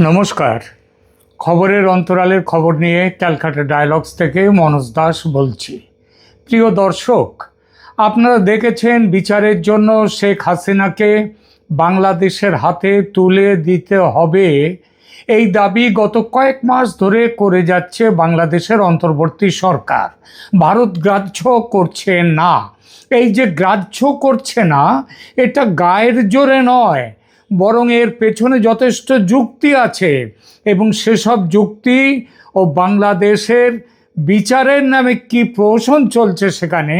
নমস্কার। খবরের অন্তরালের খবর নিয়ে ক্যালকাটা ডায়ালগস থেকে মনোজ দাস বলছি। প্রিয় দর্শক, আপনারা দেখেছেন বিচারের জন্য শেখ হাসিনাকে বাংলাদেশের হাতে তুলে দিতে হবে। এই দাবি গত কয়েক মাস ধরে করে যাচ্ছে বাংলাদেশের অন্তর্বর্তী সরকার। ভারত গ্রাহ্য করছে না। এই যে গ্রাহ্য করছে না, এটা গায়ের জোরে নয়। বরং এর পেছনে যথেষ্ট যুক্তি আছে এবং সেসব যুক্তি ও বাংলাদেশের বিচারের নামে কি প্রহসন চলছে সেখানে,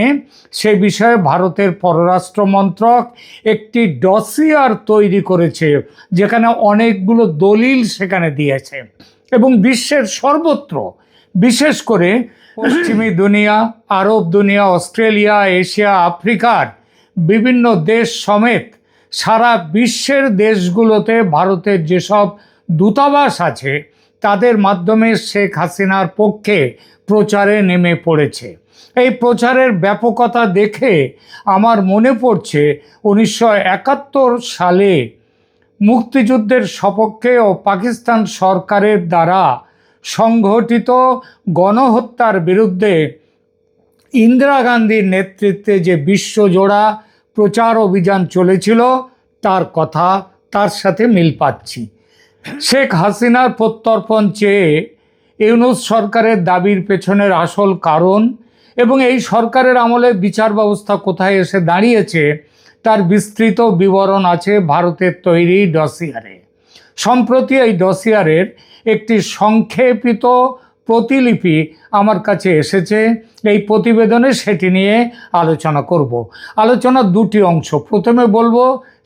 সে বিষয়ে ভারতের পররাষ্ট্র মন্ত্রক একটি ডসিয়ার তৈরি করেছে, যেখানে অনেকগুলো দলিল সেখানে দিয়েছে এবং বিশ্বের সর্বত্র, বিশেষ করে পশ্চিমী দুনিয়া, আরব দুনিয়া, অস্ট্রেলিয়া, এশিয়া, আফ্রিকার বিভিন্ন দেশ সমেত সারা বিশ্বের দেশগুলোতে ভারতের যেসব দূতাবাস আছে, তাদের মাধ্যমে শেখ হাসিনার পক্ষে প্রচারে নেমে পড়েছে। এই প্রচারের ব্যাপকতা দেখে আমার মনে পড়ছে উনিশশো একাত্তর সালে মুক্তিযুদ্ধের সপক্ষে ও পাকিস্তান সরকারের দ্বারা সংঘটিত গণহত্যার বিরুদ্ধে ইন্দিরা গান্ধীর নেতৃত্বে যে বিশ্বজোড়া প্রচার অভিযান চলেছিল, তার কথা, তার সাথে মিল পাচ্ছি। শেখ হাসিনার প্রত্যর্পণ চেয়ে ইউনুস সরকারের দাবির পেছনের আসল কারণ এবং এই সরকারের আমলে বিচার ব্যবস্থা কোথায় এসে দাঁড়িয়েছে, তার বিস্তৃত বিবরণ আছে ভারতের তৈরি ডসিয়ারে। সম্প্রতি এই ডসিয়ারের একটি সংক্ষেপিত প্রতিলিপি আমার কাছে এসেছে এই প্রতিবেদনে সেটি নিয়ে আলোচনা করব। আলোচনার দুটি অংশ। প্রথমে বলব,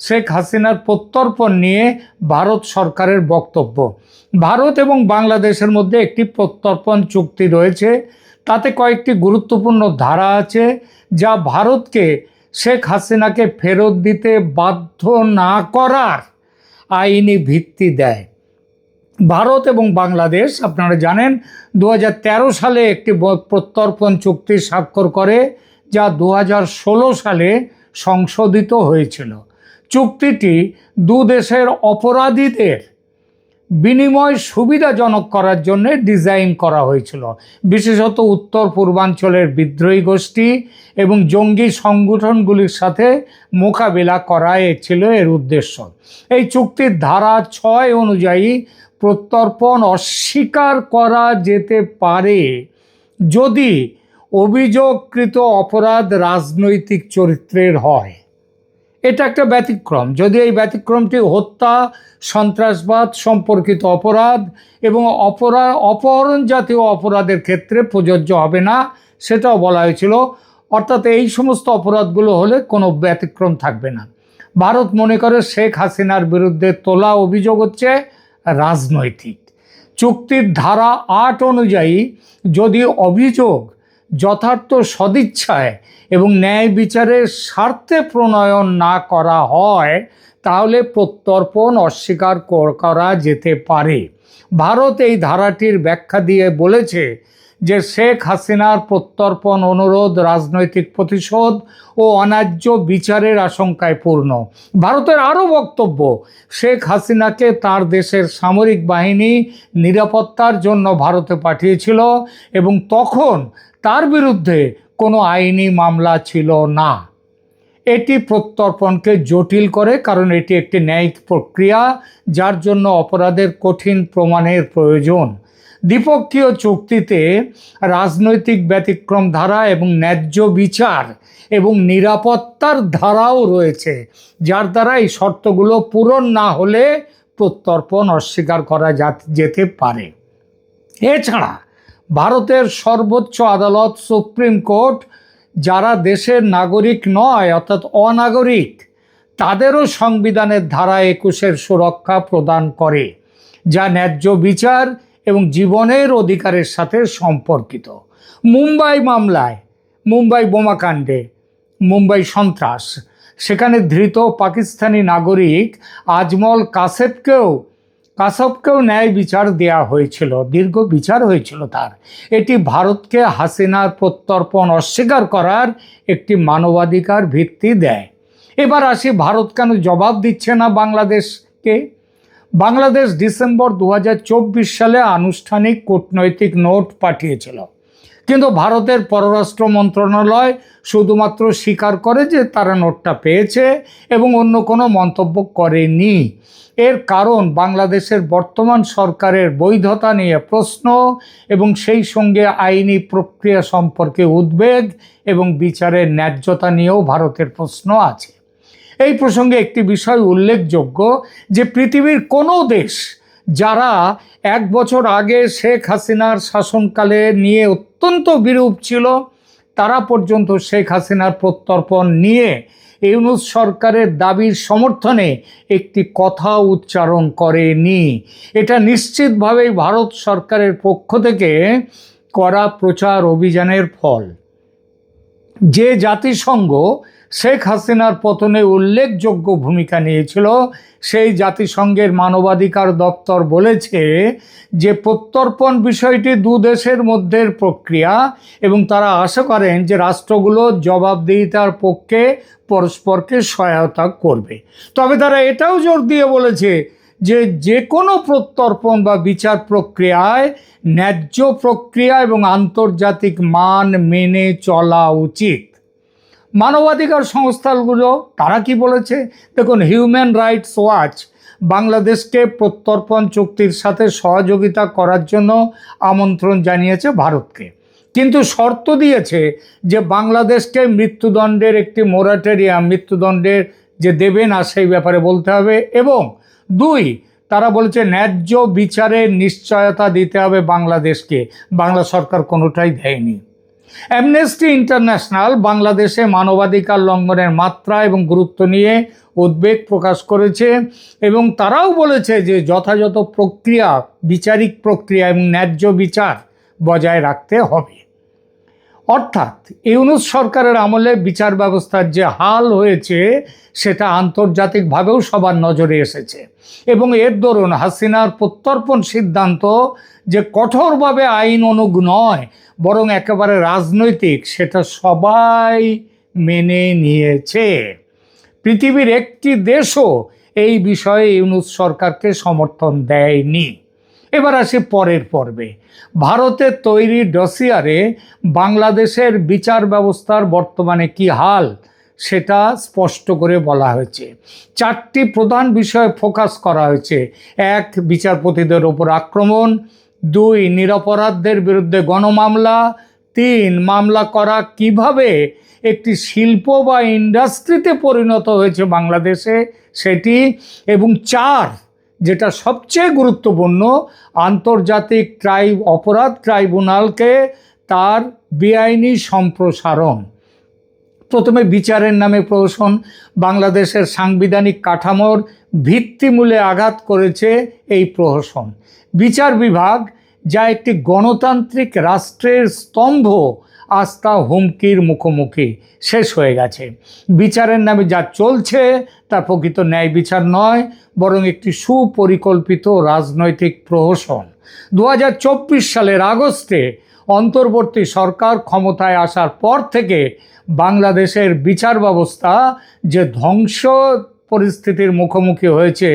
শেখ হাসিনার প্রত্যর্পণ নিয়ে ভারত সরকারের বক্তব্য। ভারত এবং বাংলাদেশের মধ্যে একটি প্রত্যর্পণ চুক্তি রয়েছে। তাতে কয়েকটি গুরুত্বপূর্ণ ধারা আছে, যা ভারতকে শেখ হাসিনাকে ফেরত দিতে বাধ্য না করার আইনি ভিত্তি দেয়। ভারত এবং বাংলাদেশ, আপনারা জানেন দু হাজার তেরো সালে একটি প্রত্যর্পণ চুক্তি স্বাক্ষর করে, যা দু হাজার ষোলো সালে সংশোধিত হয়েছিল। চুক্তিটি দু দেশের অপরাধীদের বিনিময় সুবিধাজনক করার জন্য ডিজাইন করা হয়েছিল। বিশেষত উত্তর পূর্বাঞ্চলের বিদ্রোহী গোষ্ঠী এবং জঙ্গি সংগঠনগুলির সাথে মোকাবিলা করা ছিল এর উদ্দেশ্য। এই চুক্তির ধারা ছয় অনুযায়ী প্রত্যর্পণ অস্বীকার করা যেতে পারে যদি অভিযোগকৃত অপরাধ রাজনৈতিক চরিত্রের হয়। এটা একটা ব্যতিক্রম। যদি এই ব্যতিক্রমটি হত্যা, সন্ত্রাসবাদ, সম্পর্কিত অপরাধ এবং অপরাধ অপহরণ জাতীয় অপরাধের ক্ষেত্রে প্রযোজ্য হবে না, সেটাও বলা হয়েছিল। অর্থাৎ এই সমস্ত অপরাধগুলো হলে কোনো ব্যতিক্রম থাকবে না। ভারত মনে করে শেখ হাসিনার বিরুদ্ধে তোলা অভিযোগ হচ্ছে রাজনৈতিক। চুক্তির ধারা আট অনুযায়ী যদি অভিযোগ যথার্থ সদিচ্ছায় এবং ন্যায় বিচারের স্বার্থে প্রণয়ন না করা হয়, তাহলে প্রত্যর্পণ অস্বীকার করা যেতে পারে। ভারত এই ধারাটির ব্যাখ্যা দিয়ে বলেছে যে শেখ হাসিনার প্রত্যর্পণ অনুরোধ, রাজনৈতিক প্রতিশোধ ও অন্যায্য বিচারের আশঙ্কায় পূর্ণ। ভারতের আরও বক্তব্য, শেখ হাসিনাকে তার দেশের সামরিক বাহিনী নিরাপত্তার জন্য ভারতে পাঠিয়েছিল এবং তখন তার বিরুদ্ধে কোনো আইনি মামলা ছিল না। এটি প্রত্যর্পণকে জটিল করে কারণ এটি একটি ন্যায়িক প্রক্রিয়া, যার জন্য অপরাধের কঠিন প্রমাণের প্রয়োজন। দ্বিপক্ষীয় চুক্তিতে রাজনৈতিক ব্যতিক্রম ধারা এবং ন্যায্য বিচার এবং নিরাপত্তার ধারাও রয়েছে, যার দ্বারা এই শর্তগুলো পূরণ না হলে প্রত্যর্পণ অস্বীকার করা যা- যেতে পারে। এছাড়া ভারতের সর্বোচ্চ আদালত সুপ্রিম কোর্ট, যারা দেশের নাগরিক নয় অর্থাৎ অনাগরিক, তাদেরও সংবিধানের ধারা একুশের সুরক্ষা প্রদান করে, যা ন্যায্য বিচার এবং জীবনের অধিকারের সাথে সম্পর্কিত। মুম্বাই মামলায়, মুম্বাই বোমাকাণ্ডে, মুম্বাই সন্ত্রাস। সেখানে ধৃত পাকিস্তানি নাগরিক আজমল কাসেবকেও, কাসবকেও ন্যায় বিচার দেয়া হয়েছিল, দীর্ঘ বিচার হয়েছিল তার। এটি ভারতকে হাসিনার প্রত্যর্পণ অস্বীকার করার একটি মানবাধিকার ভিত্তি দেয়। এবার আসি ভারত কেন জবাব দিচ্ছে না বাংলাদেশকে? বাংলাদেশ ডিসেম্বর দু হাজার চব্বিশ সালে আনুষ্ঠানিক কূটনৈতিক নোট পাঠিয়েছিল। কিন্তু ভারতের পররাষ্ট্র মন্ত্রণালয় শুধুমাত্র স্বীকার করে যে তারা নোটটা পেয়েছে এবং অন্য কোনো মন্তব্য করেনি। এর কারণ বাংলাদেশের বর্তমান সরকারের বৈধতা নিয়ে প্রশ্ন এবং সেই সঙ্গে আইনি প্রক্রিয়া সম্পর্কে উদ্বেগ এবং বিচারের ন্যায্যতা নিয়েও ভারতের প্রশ্ন আছে। এই প্রসঙ্গে একটি বিষয় উল্লেখযোগ্য যে পৃথিবীর কোনো দেশ যারা এক বছর আগে শেখ হাসিনার শাসনকালে নিয়ে অত্যন্ত বিরূপ ছিল, তারা পর্যন্ত শেখ হাসিনার প্রত্যর্পণ নিয়ে ইউনুস সরকারের দাবির সমর্থনে একটি কথা উচ্চারণ করেনি। এটা নিশ্চিতভাবেই ভারত সরকারের পক্ষ থেকে করা প্রচার অভিযানের ফল। যে জাতিসংঘ শেখ হাসিনার পতনে উল্লেখযোগ্য ভূমিকা নিয়েছিল। সেই জাতিসংঘের মানবাধিকার দপ্তর বলেছে যে, প্রত্যর্পণ বিষয়টি দু দেশের মধ্যের প্রক্রিয়া এবং তারা আশা করেন যে, রাষ্ট্রগুলো জবাবদিহিতার পক্ষে পরস্পরকে সহায়তা করবে। তবে তারা এটাও জোর দিয়ে বলেছে যে যে কোনো প্রত্যর্পণ বা বিচার প্রক্রিয়ায় ন্যায্য প্রক্রিয়া এবং আন্তর্জাতিক মান মেনে চলা উচিত। মানবাধিকার সংস্থাগুলো, তারা কি বলেছে? দেখুন হিউম্যান রাইটস ওয়াচ বাংলাদেশকে প্রত্যর্পণ চুক্তির সাথে সহযোগিতা করার জন্য আমন্ত্রণ জানিয়েছে ভারতকে। কিন্তু শর্ত দিয়েছে যে বাংলাদেশকে মৃত্যুদণ্ডের একটি মোরাটেরিয়াম মৃত্যুদণ্ডের যে দেবে না সেই ব্যাপারে বলতে হবে। এবং দুই, তারা বলেছে ন্যায্য বিচারের নিশ্চয়তা দিতে হবে বাংলাদেশকে। বাংলা সরকার কোনোটাই দেয়নি। অ্যামনেস্টি ইন্টারন্যাশনাল বাংলাদেশে মানবাধিকার লঙ্ঘনের মাত্রা এবং গুরুত্ব নিয়ে উদ্বেগ প্রকাশ করেছে এবং তারাও বলেছে যে যথাযথ প্রক্রিয়া, বিচারিক প্রক্রিয়া এবং ন্যায্য বিচার বজায় রাখতে হবে। অর্থাৎ ইউনুস সরকারের আমলে বিচার ব্যবস্থার যে হাল হয়েছে, সেটা আন্তর্জাতিকভাবেও সবার নজরে এসেছে এবং এর দরুন হাসিনার প্রত্যর্পণ সিদ্ধান্ত যে কঠোরভাবে আইন অনুগ নয় বরং একেবারে রাজনৈতিক, সেটা সবাই মেনে নিয়েছে। পৃথিবীর একটি দেশও এই বিষয়ে ইউনুস সরকারকে সমর্থন দেয়নি। এবার আসি পরের পর্বে। ভারতের তৈরি ডসিয়ারে বাংলাদেশের বিচার ব্যবস্থার বর্তমানে কি হাল, সেটা স্পষ্ট করে বলা হয়েছে। চারটি প্রধান বিষয়ে ফোকাস করা হয়েছে। এক, বিচারপতিদের ওপর আক্রমণ দুই, নিরপরাধদের বিরুদ্ধে গণমামলা। তিন, মামলা করা কীভাবে একটি শিল্প বা ইন্ডাস্ট্রিতে পরিণত হয়েছে বাংলাদেশে সেটি। এবং চার, যেটা সবচেয়ে গুরুত্বপূর্ণ, আন্তর্জাতিক ট্রাই, অপরাধ ট্রাইব্যুনালকে তার বেআইনি সম্প্রসারণ। প্রথমে বিচারের নামে প্রহসন, বাংলাদেশের সাংবিধানিক কাঠামোর ভিত্তিমূলে আঘাত করেছে এই প্রহসন। বিচার বিভাগ, যা একটি গণতান্ত্রিক রাষ্ট্রের স্তম্ভ আস্থা হুমকির মুখোমুখি। শেষ হয়ে গেছে। বিচারের নামে যা চলছে, তা প্রকৃত ন্যায় বিচার নয়, বরং একটি সুপরিকল্পিত রাজনৈতিক প্রহসন। দু হাজার চব্বিশ সালের আগস্টে অন্তর্বর্তী সরকার ক্ষমতায় আসার পর থেকে বাংলাদেশের বিচার ব্যবস্থা যে ধ্বংস পরিস্থিতির মুখোমুখি হয়েছে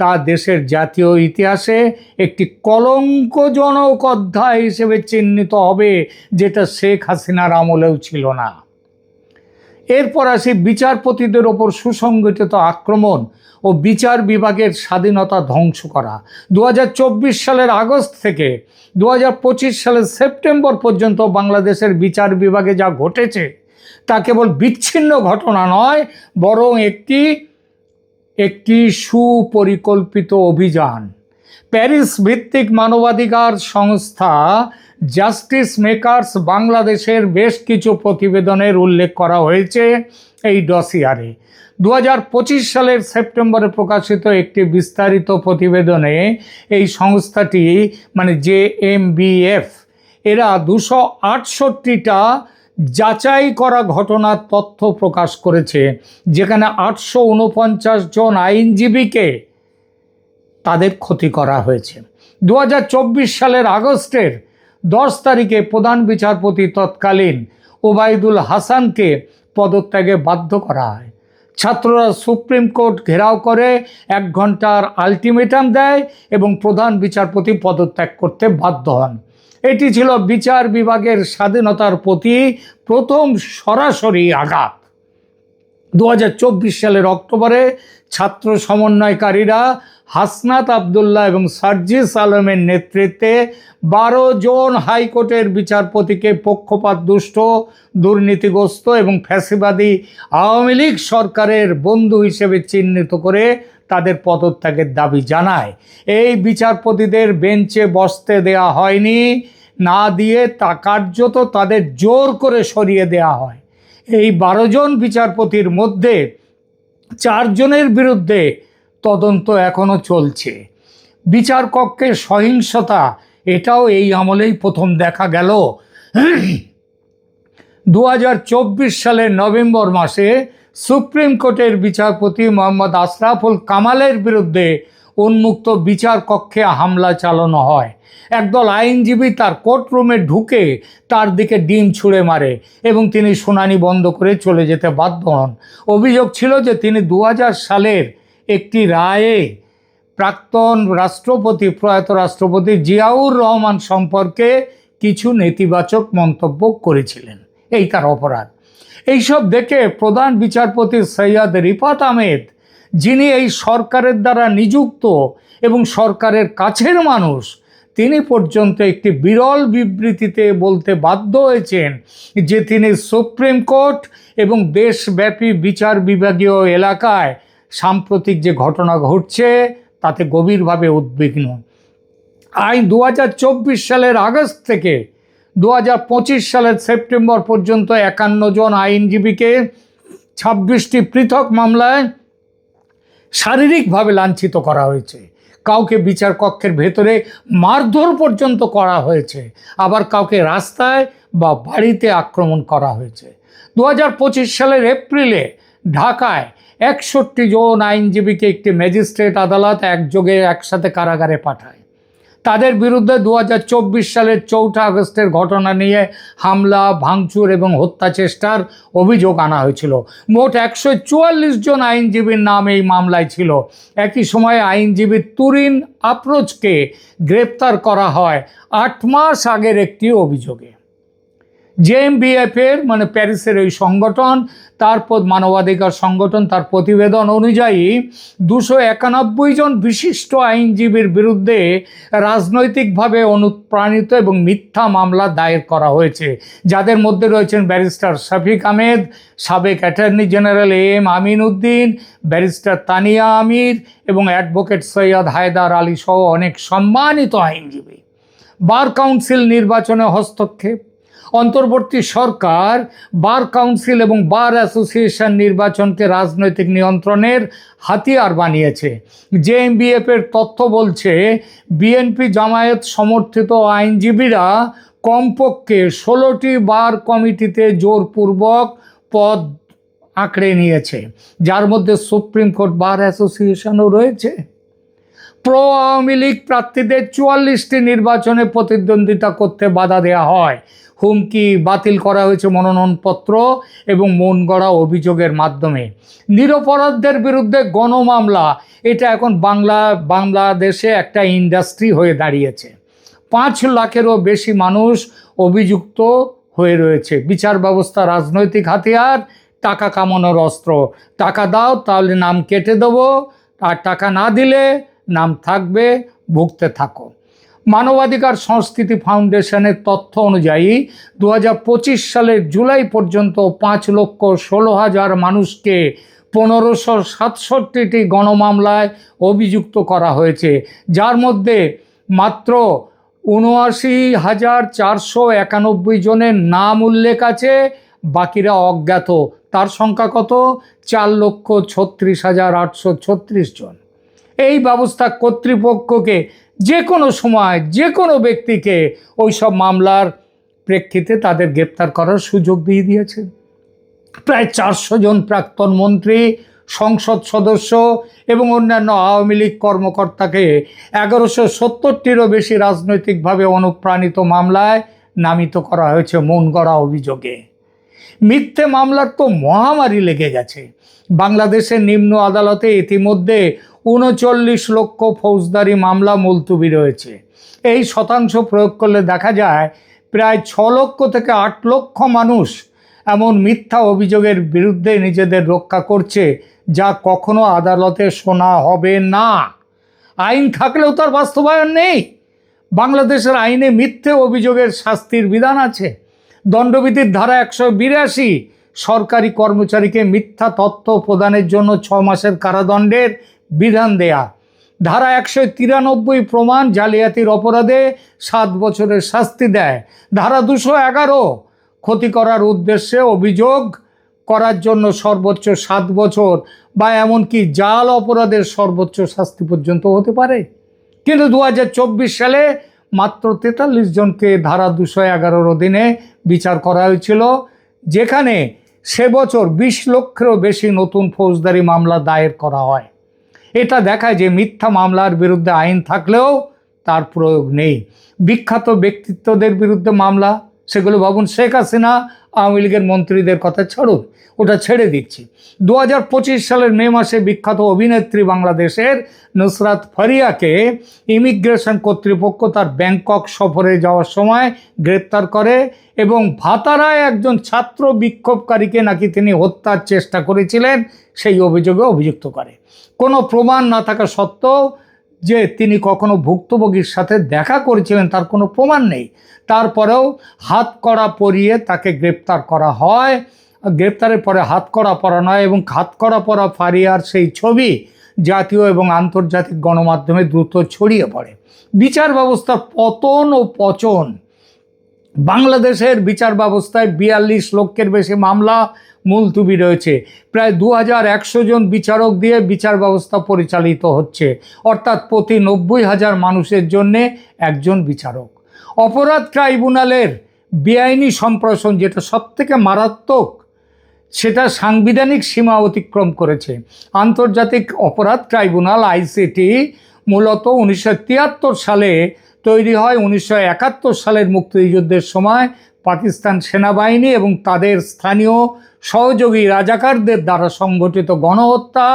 তা দেশের জাতীয় ইতিহাসে একটি কলঙ্কজনক অধ্যায় হিসেবে চিহ্নিত হবে, যেটা শেখ হাসিনার আমলেও ছিল না। এরপর আসি বিচারপতিদের ওপর সুসংগঠিত আক্রমণ ও বিচার বিভাগের স্বাধীনতা ধ্বংস করা। দু হাজার চব্বিশ সালের আগস্ট থেকে দু হাজার পঁচিশ সালের সেপ্টেম্বর পর্যন্ত বাংলাদেশের বিচার বিভাগে যা ঘটেছে, তা কেবল বিচ্ছিন্ন ঘটনা নয়, বরং একটি একটি সুপরিকল্পিত অভিযান। প্যারিস ভিত্তিক মানবাধিকার সংস্থা জাস্টিস মেকার্স বাংলাদেশের বেশ কিছু প্রতিবেদনের উল্লেখ করা হয়েছে এই ডসিয়ারে। দু হাজার পঁচিশ সালের সেপ্টেম্বরে প্রকাশিত একটি বিস্তারিত প্রতিবেদনে এই সংস্থাটি মানে জে এম বি এফ, এরা দুশো আটষট্টিটা যাচাই করা ঘটনার তথ্য প্রকাশ করেছে, যেখানে আটশো উনপঞ্চাশ জন আইনজীবীকে তাদের ক্ষতি করা হয়েছে। দু হাজার চব্বিশ সালের আগস্টের দশ তারিখে প্রধান বিচারপতি তৎকালীন ওবায়দুল হাসানকে পদত্যাগে বাধ্য করা হয়। ছাত্ররা সুপ্রিম কোর্ট ঘেরাও করে এক ঘণ্টার আলটিমেটাম দেয় এবং প্রধান বিচারপতি পদত্যাগ করতে বাধ্য হন। এটি ছিল বিচার বিভাগের স্বাধীনতার প্রতি প্রথম সরাসরি আঘাত। দু হাজার চব্বিশ সালের অক্টোবরে ছাত্র সমন্বয়কারীরা হাসনাত আবদুল্লাহ এবং সার্জিস আলমের নেতৃত্বে বারো জন হাইকোর্টের বিচারপতিকে পক্ষপাত দুষ্ট, দুর্নীতিগ্রস্ত এবং ফ্যাসিবাদী আওয়ামী লীগ সরকারের বন্ধু হিসেবে চিহ্নিত করে তাদের পদত্যাগের দাবি জানায়। এই বিচারপতিদের বেঞ্চে বসতে দেয়া হয়নি, না দিয়ে তা কার্যত তাদের জোর করে সরিয়ে দেয়া হয়। এই বারো জন বিচারপতির মধ্যে চারজনের বিরুদ্ধে তদন্ত এখনও চলছে। বিচার কক্ষের সহিংসতা, এটাও এই আমলেই প্রথম দেখা গেল। দু হাজার চব্বিশ সালের নভেম্বর মাসে সুপ্রিম কোর্টের বিচারপতি মোহাম্মদ আশরাফুল কামালের বিরুদ্ধে উন্মুক্ত বিচার কক্ষে হামলা চালানো হয়। একদল আইনজীবী তার কোর্টরুমে ঢুকে তার দিকে ডিম ছুঁড়ে মারে এবং তিনি শুনানি বন্ধ করে চলে যেতে বাধ্য হন। অভিযোগ ছিল যে তিনি দু হাজার সালের একটি রায়ে প্রাক্তন রাষ্ট্রপতি, প্রয়াত রাষ্ট্রপতি জিয়াউর রহমান সম্পর্কে কিছু নেতিবাচক মন্তব্য করেছিলেন। এই তার অপরাধ। এইসব দেখে প্রধান বিচারপতি সৈয়দ রিফাত আহমেদ, যিনি এই সরকারের দ্বারা নিযুক্ত এবং সরকারের কাছের মানুষ তিনি পর্যন্ত একটি বিরল বিবৃতিতে বলতে বাধ্য হয়েছেন যে তিনি সুপ্রিম কোর্ট এবং দেশব্যাপী বিচার বিভাগীয় এলাকায় সাম্প্রতিক যে ঘটনা ঘটছে, তাতে গভীরভাবে উদ্বিগ্ন। আইন দু হাজার চব্বিশ সালের আগস্ট থেকে দু হাজার পঁচিশ সালের সেপ্টেম্বর পর্যন্ত একান্ন জন আইনজীবীকে ছাব্বিশটি পৃথক মামলায় শারীরিকভাবে লাঞ্ছিত করা হয়েছে। কাউকে বিচার কক্ষের ভেতরে মারধর পর্যন্ত করা হয়েছে। আবার কাউকে রাস্তায় বা বাড়িতে আক্রমণ করা হয়েছে। দু হাজার পঁচিশ সালের এপ্রিলে ঢাকায় একষট্টি জন আইনজীবীকে একটি ম্যাজিস্ট্রেট আদালত একযোগে একসাথে কারাগারে পাঠায়। তাদের বিরুদ্ধে দু হাজার চব্বিশ সালের চৌঠা আগস্টের ঘটনা নিয়ে হামলা, ভাঙচুর এবং হত্যা চেষ্টার অভিযোগ আনা হয়েছিল। মোট একশো চুয়াল্লিশ জন আইনজীবীর নাম এই মামলায় ছিল। একই সময়ে আইনজীবী তুরিন আপ্রোচকে গ্রেপ্তার করা হয় আট মাস আগের একটি অভিযোগে। জেএমবিএফের মানে প্যারিসের ওই সংগঠন তারপর মানবাধিকার সংগঠন, তার প্রতিবেদন অনুযায়ী দুশো একানব্বই জন বিশিষ্ট আইনজীবীর বিরুদ্ধে রাজনৈতিকভাবে অনুপ্রাণিত এবং মিথ্যা মামলা দায়ের করা হয়েছে। যাদের মধ্যে রয়েছেন ব্যারিস্টার শফিক আহমেদ, সাবেক attorney general A M Amin Uddin, barrister Tania Amir এবং অ্যাডভোকেট সৈয়দ হায়দার আলী সহ অনেক সম্মানিত আইনজীবী। বার কাউন্সিল নির্বাচনে হস্তক্ষেপ অন্তর্বর্তী সরকার, বার কাউন্সিল এবং বার অ্যাসোসিয়েশন নির্বাচনকে রাজনৈতিক নিয়ন্ত্রণের হাতিয়ার বানিয়েছে। জেএমবিএফের তথ্য বলছে, বিএনপি জামায়াত সমর্থিত আইনজীবীরা কমপক্ষে ষোলোটি বার কমিটিতে জোরপূর্বক পদ আঁকড়ে নিয়েছে, যার মধ্যে সুপ্রিম কোর্ট বার অ্যাসোসিয়েশনও রয়েছে। প্রো আওয়ামী লীগ প্রার্থীদের চুয়াল্লিশটি নির্বাচনে প্রতিদ্বন্দ্বিতা করতে বাধা দেওয়া হয়। হুমকি বাতিল করা হয়েছে মনোনয়নপত্র এবং মন গড়া অভিযোগের মাধ্যমে। নিরপরাধদের বিরুদ্ধে গণমামলা। এটা এখন বাংলা, বাংলাদেশে একটা ইন্ডাস্ট্রি হয়ে দাঁড়িয়েছে। পাঁচ লাখেরও বেশি মানুষ অভিযুক্ত হয়ে রয়েছে। বিচার ব্যবস্থা, রাজনৈতিক হাতিয়ার, টাকা কামানোর অস্ত্র। টাকা দাও, তাহলে নাম কেটে দেবো। আর টাকা না দিলে নাম থাকবে, ভুগতে থাকো। মানবাধিকার সংস্কৃতি ফাউন্ডেশনের তথ্য অনুযায়ী দু হাজার পঁচিশ সালের জুলাই পর্যন্ত পাঁচ লক্ষ ষোলো হাজার মানুষকে পনেরোশো সাতষট্টিটি গণমামলায় অভিযুক্ত করা হয়েছে, যার মধ্যে মাত্র উনআশি হাজার চারশো একানব্বই জনের নাম উল্লেখ আছে, বাকিরা অজ্ঞাত। তার সংখ্যা কত? চার লক্ষ ছত্রিশ হাজার আটশো ছত্রিশ জন। এই ব্যবস্থা কর্তৃপক্ষকে যে কোনো সময় যে কোনো ব্যক্তিকে ওই সব মামলার প্রেক্ষিতে তাদের গ্রেপ্তার করার সুযোগ দিয়ে দিয়েছে। প্রায় চারশো জন প্রাক্তন মন্ত্রী, সংসদ সদস্য এবং অন্যান্য আওয়ামী লীগ কর্মকর্তাকে এগারোশো সত্তরটিরও বেশি রাজনৈতিকভাবে অনুপ্রাণিত মামলায় নামিত করা হয়েছে মন গড়া অভিযোগে। মিথ্যে মামলার তো মহামারী লেগে গেছে। বাংলাদেশের নিম্ন আদালতে ইতিমধ্যে উনচল্লিশ লক্ষ ফৌজদারি মামলা মুলতুবি রয়েছে। এই শতাংশ প্রয়োগ করলে দেখা যায়, প্রায় ছ লক্ষ থেকে আট লক্ষ মানুষ এমন মিথ্যা অভিযোগের বিরুদ্ধে নিজেদের রক্ষা করছে, যা কখনো আদালতে শোনা হবে না। আইন থাকলেও তার বাস্তবায়ন নেই। বাংলাদেশের আইনে মিথ্যে অভিযোগের শাস্তির বিধান আছে। দণ্ডবিধির ধারা একশো বিরাশি, সরকারি কর্মচারীকে মিথ্যা তথ্য প্রদানের জন্য ছ মাসের কারাদণ্ডের বিধান দেয়া। ধারা একশো তিরানব্বই প্রমাণ জালিয়াতির অপরাধে সাত বছরের শাস্তি দেয়। ধারা দুশো এগারো, ক্ষতি করার উদ্দেশ্যে অভিযোগ করার জন্য সর্বোচ্চ সাত বছর বা এমনকি জাল অপরাধের সর্বোচ্চ শাস্তি পর্যন্ত হতে পারে। কিন্তু দু হাজার চব্বিশ সালে মাত্র তেতাল্লিশ জনকে ধারা দুশো এগারোর অধীনে বিচার করা হয়েছিল, যেখানে সে বছর বিশ লক্ষেরও বেশি নতুন ফৌজদারি মামলা দায়ের করা হয়। এটা দেখায় যে মিথ্যা মামলার বিরুদ্ধে আইন থাকলেও তার প্রয়োগ নেই। বিখ্যাত ব্যক্তিত্বদের বিরুদ্ধে মামলা, সেগুলো ভাবুন, শেখ হাসিনা আওয়ামী লীগের মন্ত্রীদের কথা ছাড়ুন, ওটা ছেড়ে দিচ্ছি। দু হাজার পঁচিশ সালের মে মাসে বিখ্যাত অভিনেত্রী বাংলাদেশের নুসরাত ফারিয়াকে ইমিগ্রেশন কর্তৃপক্ষ তার ব্যাংকক সফরে যাওয়ার সময় গ্রেপ্তার করে এবং ভাতারায় একজন ছাত্র বিক্ষোভকারীকে নাকি তিনি হত্যার চেষ্টা করেছিলেন, সেই অভিযোগে অভিযুক্ত করে। কোনো প্রমাণ না থাকা সত্ত্বেও যে তিনি কখনো ভুক্তভোগীর সাথে দেখা করেছিলেন, তার কোনো প্রমাণ নেই। তারপরেও হাত কড়া পরিয়ে তাকে গ্রেপ্তার করা হয়। গ্রেপ্তারের পরে হাত কড়া পরানো হয় এবং হাত কড়া পরা ফারিয়ার সেই ছবি জাতীয় এবং আন্তর্জাতিক গণমাধ্যমে দ্রুত ছড়িয়ে পড়ে। বিচার ব্যবস্থার পতন ও পচন বাংলাদেশের বিচার ব্যবস্থায় বিয়াল্লিশ লক্ষের বেশি মামলা মুলতুবি রয়েছে। প্রায় দু হাজার একশো জন বিচারক দিয়ে বিচার ব্যবস্থা পরিচালিত হচ্ছে। অর্থাৎ প্রতি নব্বই হাজার মানুষের জন্যে একজন বিচারক। অপরাধ ট্রাইব্যুনালের বেআইনি সম্প্রসারণ যেটা সবথেকে মারাত্মক, সেটা সাংবিধানিক সীমা অতিক্রম করেছে। আন্তর্জাতিক অপরাধ ট্রাইব্যুনাল, আইসিটি, মূলত উনিশশো তিয়াত্তর সালে তৈরি হয় উনিশশো একাত্তর সালের মুক্তিযুদ্ধের সময় পাকিস্তান সেনাবাহিনী এবং তাদের স্থানীয় সহযোগী রাজাকারদের দ্বারা সংগঠিত গণহত্যা,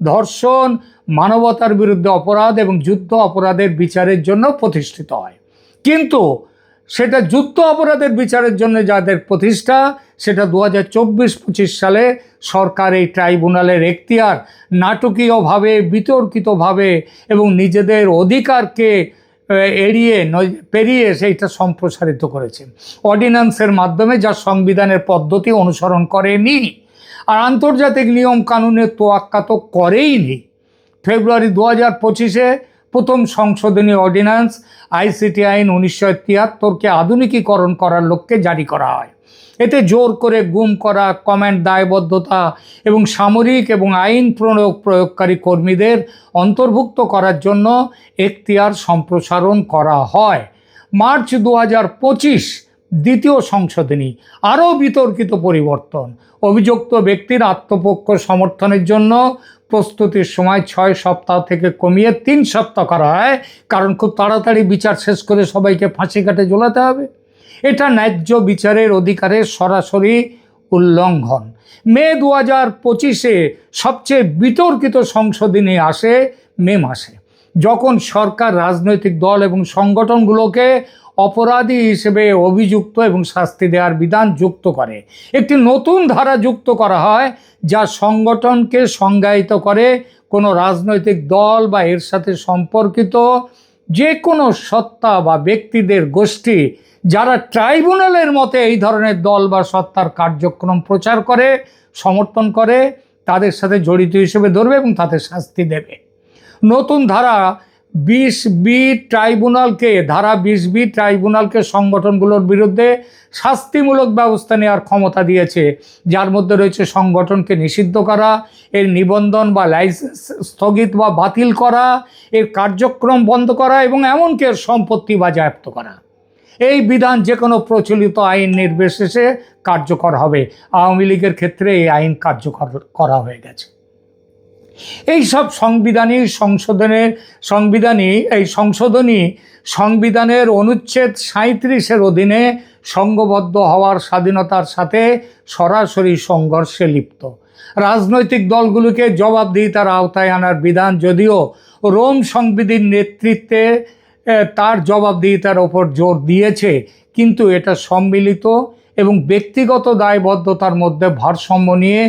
ধর্ষণ, মানবতার বিরুদ্ধে অপরাধ এবং যুদ্ধ অপরাধের বিচারের জন্য প্রতিষ্ঠিত হয়। কিন্তু সেটা যুদ্ধ অপরাধের বিচারের জন্য যাদের প্রতিষ্ঠা, সেটা দু হাজার সালে সরকার এই ট্রাইব্যুনালের এখতিয়ার নাটকীয়ভাবে, বিতর্কিতভাবে এবং নিজেদের অধিকারকে এড়িয়ে পেরিয়ে সেইটা সম্প্রসারিত করেছে। অর্ডিন্যান্সের মাধ্যমে যা সংবিধানের পদ্ধতি অনুসরণ করেনি, আর আন্তর্জাতিক নিয়ম কানুনের তোয়াক্কা তো করেই নি ফেব্রুয়ারি দু হাজার পঁচিশে প্রথম সংশোধনী অর্ডিন্যান্স আইসিটি আইন উনিশশো তিয়াত্তরকে আধুনিকীকরণ করার লক্ষ্যে জারি করা হয়। এতে জোর করে গুম করা, কমেন্ট দায়বদ্ধতা এবং সামরিক এবং আইন প্রয়োগ প্রয়োগকারী কর্মীদের অন্তর্ভুক্ত করার জন্য এখতিয়ার সম্প্রসারণ করা হয়। মার্চ দু হাজার পঁচিশ, দ্বিতীয় সংশোধনী, আরও বিতর্কিত পরিবর্তন। অভিযুক্ত ব্যক্তির আত্মপক্ষ সমর্থনের জন্য প্রস্তুতির সময় ছয় সপ্তাহ থেকে কমিয়ে তিন সপ্তাহ করা হয়। কারণ খুব তাড়াতাড়ি বিচার শেষ করে সবাইকে ফাঁসি কাটে জ্বলাতে হবে। এটা ন্যায্য বিচারের অধিকারের সরাসরি উল্লঙ্ঘন। মে দু হাজার পঁচিশে সবচেয়ে বিতর্কিত সংশোধনী আসে মে মাসে, যখন সরকার, রাজনৈতিক দল এবং সংগঠনগুলোকে অপরাধী হিসেবে অভিযুক্ত এবং শাস্তি দেওয়ার বিধান যুক্ত করে। একটি নতুন ধারা যুক্ত করা হয়, যা সংগঠনকে সংজ্ঞায়িত করে কোনো রাজনৈতিক দল বা এর সাথে সম্পর্কিত যে কোনো সত্তা বা ব্যক্তিদের গোষ্ঠী যারা ট্রাইব্যুনালের মতে এই ধরনের দল বা সত্তার কার্যক্রম প্রচার করে, সমর্থন করে, তাদের সাথে জড়িত হিসেবে ধরবে এবং তাদের শাস্তি দেবে। নতুন ধারা বিশ বি ট্রাইব্যুনালকে, ধারা বিশ বি ট্রাইব্যুনালকে সংগঠনগুলোর বিরুদ্ধে শাস্তিমূলক ব্যবস্থা নেওয়ার ক্ষমতা দিয়েছে। যার মধ্যে রয়েছে সংগঠনকে নিষিদ্ধ করা, এর নিবন্ধন বা লাইসেন্স স্থগিত বা বাতিল করা, এর কার্যক্রম বন্ধ করা এবং এমনকি এর সম্পত্তি বাজেয়াপ্ত করা। এই বিধান যে কোনো প্রচলিত আইন নির্বিশেষে কার্যকর হবে। আওয়ামী লীগের ক্ষেত্রে এই আইন কার্যকর করা হয়ে গেছে। এই সব সংবিধানী সংশোধনের সংবিধানী এই সংশোধনী সংবিধানের অনুচ্ছেদ সাঁত্রিশের অধীনে সংঘবদ্ধ হওয়ার স্বাধীনতার সাথে সরাসরি সংঘর্ষে লিপ্ত। রাজনৈতিক দলগুলোকে জবাবদিহিতার আওতায় আনার বিধান যদিও রোম সংবিধির নেতৃত্বে তার জবাবদিহিতার ওপর জোর দিয়েছে, কিন্তু এটা সম্মিলিত এবং ব্যক্তিগত দায়বদ্ধতার মধ্যে ভারসাম্য নিয়ে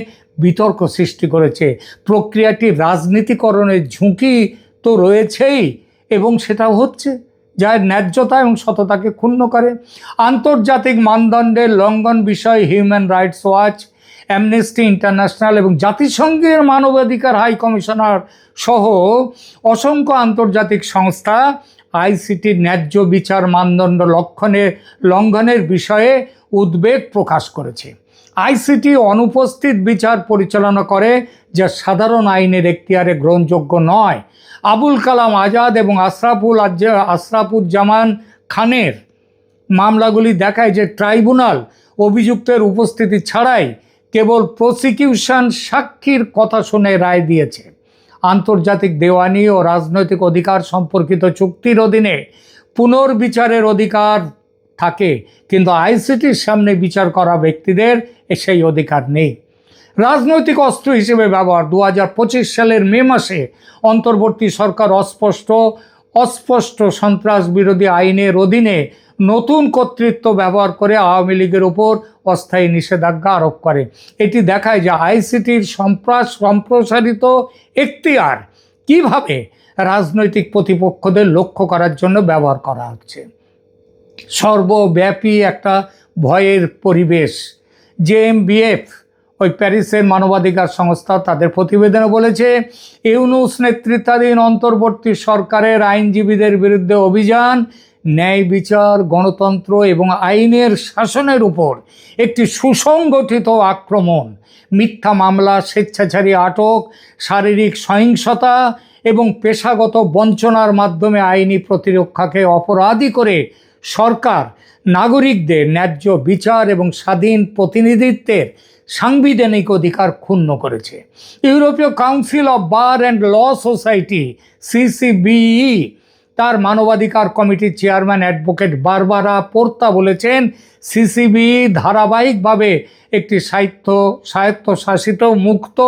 বিতর্ক সৃষ্টি করেছে। প্রক্রিয়াটি রাজনীতিকরণের ঝুঁকি তো রয়েছেই এবং সেটাও হচ্ছে যার ন্যায্যতা এবং সততাকে ক্ষুণ্ণ করে। আন্তর্জাতিক মানদণ্ডের লঙ্ঘন বিষয় human rights watch amnesty international এবং জাতিসংঘের মানবাধিকার হাই কমিশনার সহ অসংখ্য আন্তর্জাতিক সংস্থা আইসিটির ন্যায্য বিচার মানদণ্ড লক্ষণের লঙ্ঘনের বিষয়ে উদ্বেগ প্রকাশ করেছে। আইসিটি অনুপস্থিত বিচার পরিচালনা করে যা সাধারণ আইনের এখতিয়ারে গ্রহণযোগ্য নয়। আবুল কালাম আজাদ এবং আশরাফুল আশরাফুজ্জামান খানের মামলাগুলি দেখায় যে ট্রাইব্যুনাল অভিযুক্তের উপস্থিতি ছাড়াই কেবল প্রসিকিউশন সাক্ষীর কথা শুনে রায় দিয়েছে। আন্তর্জাতিক দেওয়ানি ও রাজনৈতিক অধিকার সম্পর্কিত চুক্তির অধীনে পুনর্বিচারের অধিকার থাকে, কিন্তু আইসিটির সামনে বিচার করা ব্যক্তিদের সেই অধিকার নেই। রাজনৈতিক অস্ত্র হিসেবে ব্যবহার দু হাজার পঁচিশ সালের মে মাসে অন্তর্বর্তী সরকার অস্পষ্ট অস্পষ্ট সন্ত্রাস বিরোধী আইনের অধীনে নতুন কর্তৃত্ব ব্যবহার করে আওয়ামী লীগের ওপর অস্থায়ী নিষেধাজ্ঞা আরোপ করে। এটি দেখায় যে আইসিটির সম্প্রাস সম্প্রসারিত এখতিয়ার কীভাবে রাজনৈতিক প্রতিপক্ষদের লক্ষ্য করার জন্য ব্যবহার করা হচ্ছে। সর্বব্যাপী একটা ভয়ের পরিবেশ। জেএমবিএফ ওই প্যারিসের মানবাধিকার সংস্থা, তাদের প্রতিবেদনে বলেছে, ইউনুস নেতৃত্বাধীন অন্তর্বর্তী সরকারের আইনজীবীদের বিরুদ্ধে অভিযান ন্যায় বিচার, গণতন্ত্র এবং আইনের শাসনের উপর একটি সুসংগঠিত আক্রমণ, মিথ্যা মামলা, স্বেচ্ছাচারী আটক, শারীরিক সহিংসতা এবং পেশাগত বঞ্চনার মাধ্যমে আইনি প্রতিরক্ষাকে অপরাধী করে সরকার নাগরিকদের ন্যায্য বিচার এবং স্বাধীন প্রতিনিধিত্বের সাংবিধানিক অধিকার ক্ষুণ্ণ করেছে। ইউরোপীয় council of bar and law society, CCBE তার মানবাধিকার কমিটির চেয়ারম্যান অ্যাডভোকেট বারবারা পোর্তা বলেছেন, সিসিবি ধারাবাহিকভাবে একটি সাহিত্য, স্বায়ত্তশাসিত, মুক্ত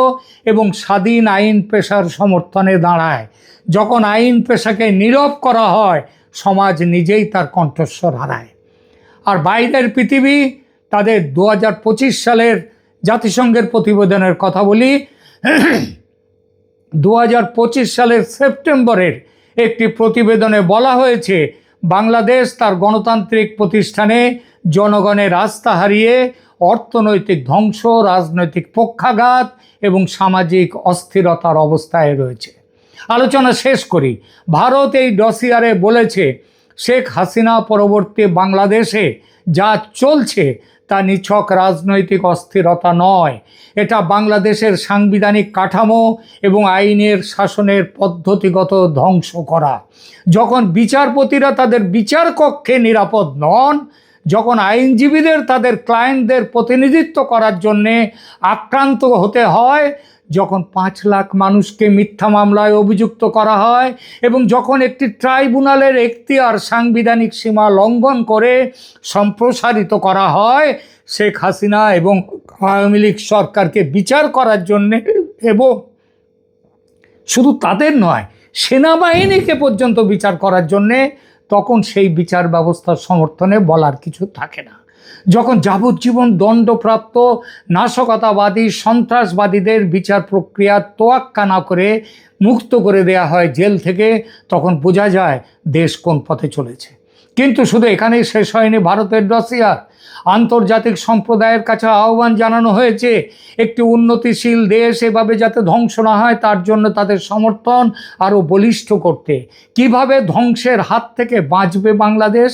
এবং স্বাধীন আইন পেশার সমর্থনে দাঁড়ায়। যখন আইন পেশাকে নীরব করা হয়, সমাজ নিজেই তার কণ্ঠস্বর হারায়। আর বাইরের পৃথিবী, তাদের দু হাজার পঁচিশ সালের জাতিসংঘের প্রতিবেদনের কথা বলি দু হাজার পঁচিশ সালের সেপ্টেম্বরের একটি প্রতিবেদনে বলা হয়েছে, বাংলাদেশ তার গণতান্ত্রিক প্রতিষ্ঠানে জনগণের আস্থা হারিয়ে অর্থনৈতিক ধ্বংস, রাজনৈতিক পক্ষাঘাত এবং সামাজিক অস্থিরতার অবস্থায় রয়েছে। আলোচনা শেষ করি। ভারত এই ডসিয়ারে বলেছে, শেখ হাসিনা পরবর্তী বাংলাদেশে যা চলছে তা নিছক রাজনৈতিক অস্থিরতা নয়। এটা বাংলাদেশের সাংবিধানিক কাঠামো এবং আইনের শাসনের পদ্ধতিগত ধ্বংস করা। যখন বিচারপতিরা তাদের বিচার কক্ষে নিরাপদ নন, যখন আইনজীবীদের তাদের ক্লায়েন্টদের প্রতিনিধিত্ব করার জন্যে আক্রান্ত হতে হয় যখন পাঁচ লাখ মানুষকে মিথ্যা মামলায় অভিযুক্ত করা হয় এবং যখন একটি ট্রাইব্যুনালের এখতিয়ার সাংবিধানিক সীমা লঙ্ঘন করে সম্প্রসারিত করা হয়, শেখ হাসিনা এবং আওয়ামী লীগ সরকারকে বিচার করার জন্যে এবং শুধু তাদের নয়, সেনাবাহিনীকে পর্যন্ত বিচার করার জন্যে, তখন সেই বিচার ব্যবস্থার সমর্থনে বলার কিছু থাকে না। যখন যাবজ্জীবন দণ্ডপ্রাপ্ত নাশকতাবাদী সন্ত্রাসবাদীদের বিচার প্রক্রিয়া তোয়াক্কা না করে মুক্ত করে দেয়া হয় জেল থেকে, তখন বোঝা যায় দেশ কোন পথে চলেছে। কিন্তু শুধু এখানেই শেষ হয়নি ভারতের ডসিয়ার আন্তর্জাতিক সম্প্রদায়ের কাছে আহ্বান জানানো হয়েছে, একটি উন্নতিশীল দেশ এভাবে যাতে ধ্বংস না হয়, তার জন্য তাদের সমর্থন আরও বলিষ্ঠ করতে। কীভাবে ধ্বংসের হাত থেকে বাঁচবে বাংলাদেশ?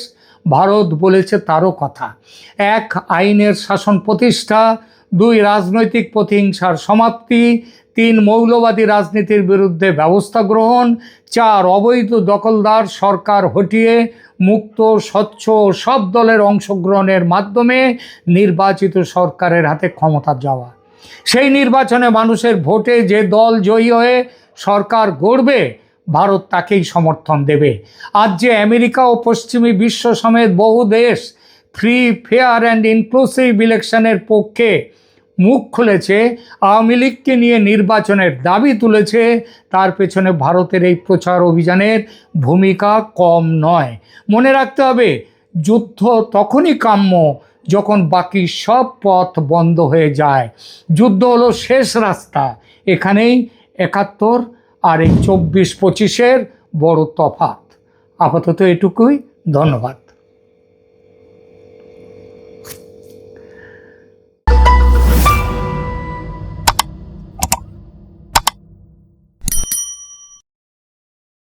ভারত বলেছে তারও কথা। এক আইনের শাসন প্রতিষ্ঠা, দুই রাজনৈতিক প্রতিহিংসার সমাপ্তি, তিন মৌলবাদী রাজনীতির বিরুদ্ধে ব্যবস্থা গ্রহণ, চার অবৈধ দখলদার সরকার হটিয়ে মুক্ত, স্বচ্ছ সব দলের অংশগ্রহণের মাধ্যমে নির্বাচিত সরকারের হাতে ক্ষমতা যাওয়া। সেই নির্বাচনে মানুষের ভোটে যে দল জয়ী হয়ে সরকার গড়বে ভারত তাকেই সমর্থন দেবে। আজ যে আমেরিকা ও পশ্চিমী বিশ্ব সমেত বহু দেশ ফ্রি ফেয়ার অ্যান্ড ইনক্লুসিভ ইলেকশনের পক্ষে মুখ খুলেছে, আওয়ামী লীগকে নিয়ে নির্বাচনের দাবি তুলেছে, তার পেছনে ভারতের এই প্রচার অভিযানের ভূমিকা কম নয়। মনে রাখতে হবে, যুদ্ধ তখনই কাম্য যখন বাকি সব পথ বন্ধ হয়ে যায়। যুদ্ধ হলো শেষ রাস্তা। এখানেই একাত্তর আর এই চব্বিশ পঁচিশের বড় তফাত আপাতত এটুকুই ধন্যবাদ।